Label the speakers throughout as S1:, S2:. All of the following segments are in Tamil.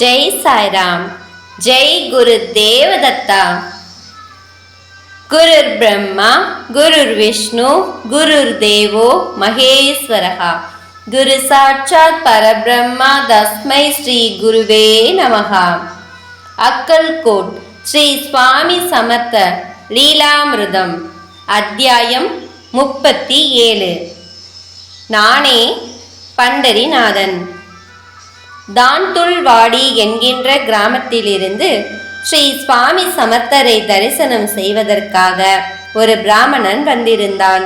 S1: ஜெய் சாய்ராம் ஜெய் குரு தேவதத்தா. குருர் பிரம்மா குருர் விஷ்ணு குருர் தேவோ மகேஸ்வரகா குரு சாட்சாத் பரபிரம்மா தஸ்மை ஸ்ரீ குருவே நமகா அக்கல்கோட் ஸ்ரீ சுவாமி சமர்த்த லீலாமிருதம் அத்தியாயம் முப்பத்தி ஏழு. நானே பண்டரிநாதன். தான்துல்வாடி என்கின்ற கிராமத்திலிருந்து ஸ்ரீ சுவாமி சமர்த்தரை தரிசனம் செய்வதற்காக ஒரு பிராமணன் வந்திருந்தான்.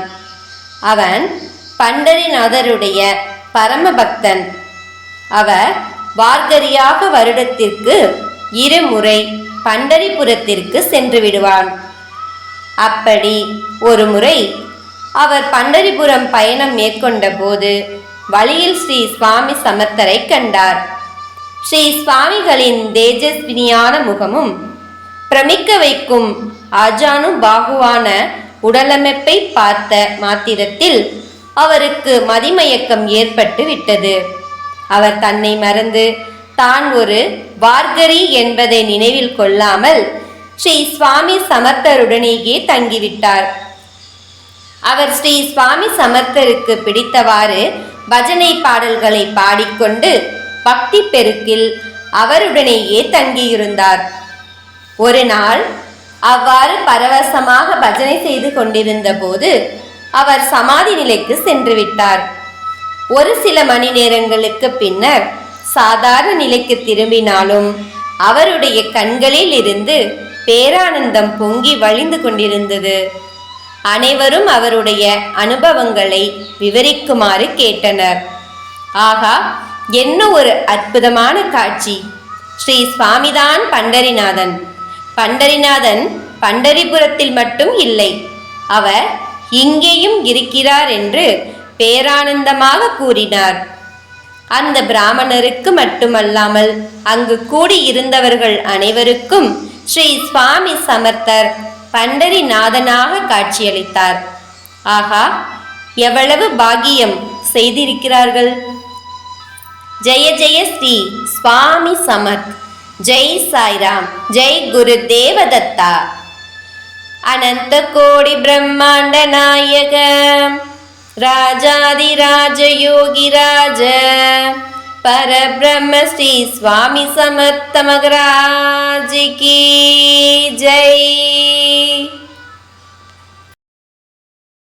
S1: அவன் பண்டரிநாதருடைய பரமபக்தன். அவர் வார்கரியாக வருடத்திற்கு இருமுறை பண்டரிபுரத்திற்கு சென்று விடுவான். அப்படி ஒரு முறை அவர் பண்டரிபுரம் பயணம் மேற்கொண்ட போது வழியில் ஸ்ரீ சுவாமி சமர்த்தரை கண்டார். ஸ்ரீ சுவாமிகளின் தேஜஸ்வினியான முகமும் பிரமிக்க வைக்கும் அஜானு பாகுவான உடலமைப்பை பார்த்த மாத்திரத்தில் அவருக்கு மதிமயக்கம் ஏற்பட்டு விட்டது அவர் தன்னை மறந்து தான் ஒரு வார்கரி என்பதை நினைவில் கொள்ளாமல் ஸ்ரீ சுவாமி சமர்த்தருடனேயே தங்கிவிட்டார். அவர் ஸ்ரீ சுவாமி சமர்த்தருக்கு பிடித்தவாறு பஜனை பாடல்களை பாடிக்கொண்டு பக்தி பெருக்கில் அவருடனேயே தங்கியிருந்தார். ஒரு நாள் அவ்வாறு பரவசமாக பஜனை செய்து கொண்டிருந்த போது அவர் சமாதி நிலைக்கு சென்று விட்டார். ஒரு சில மணி நேரங்களுக்கு பின்னர் சாதாரண நிலைக்கு திரும்பினாலும் அவருடைய கண்களில் இருந்து பேரானந்தம் பொங்கி வழிந்து கொண்டிருந்தது. அனைவரும் அவருடைய அனுபவங்களை விவரிக்குமாறு கேட்டனர். ஆகா என்ன ஒரு அற்புதமான காட்சி! ஸ்ரீ சுவாமிதான் பண்டரிநாதன். பண்டரிநாதன் பண்டரிபுரத்தில் மட்டும் இல்லை அவர் இங்கேயும் இருக்கிறார் என்று பேரானந்தமாக கூறினார். அந்த பிராமணருக்கு மட்டுமல்லாமல் அங்கு கூடியிருந்தவர்கள் அனைவருக்கும் ஸ்ரீ சுவாமி சமர்த்தர் பண்டரிநாதனாக காட்சியளித்தார். ஆகா எவ்வளவு பாக்கியம் செய்திருக்கிறார்கள்? ஜெய ஜெய ஸ்ரீ சுவாமி சமர்த். ஜெய் சாய்ராம் ஜெய் குரு தேவதத்தா. அனந்த கோடி பிரம்மாண்ட நாயக. ராஜாதிராஜ யோகிராஜ பரபிரம்ம ஸ்ரீ சுவாமி சமர்த்த மகராஜ்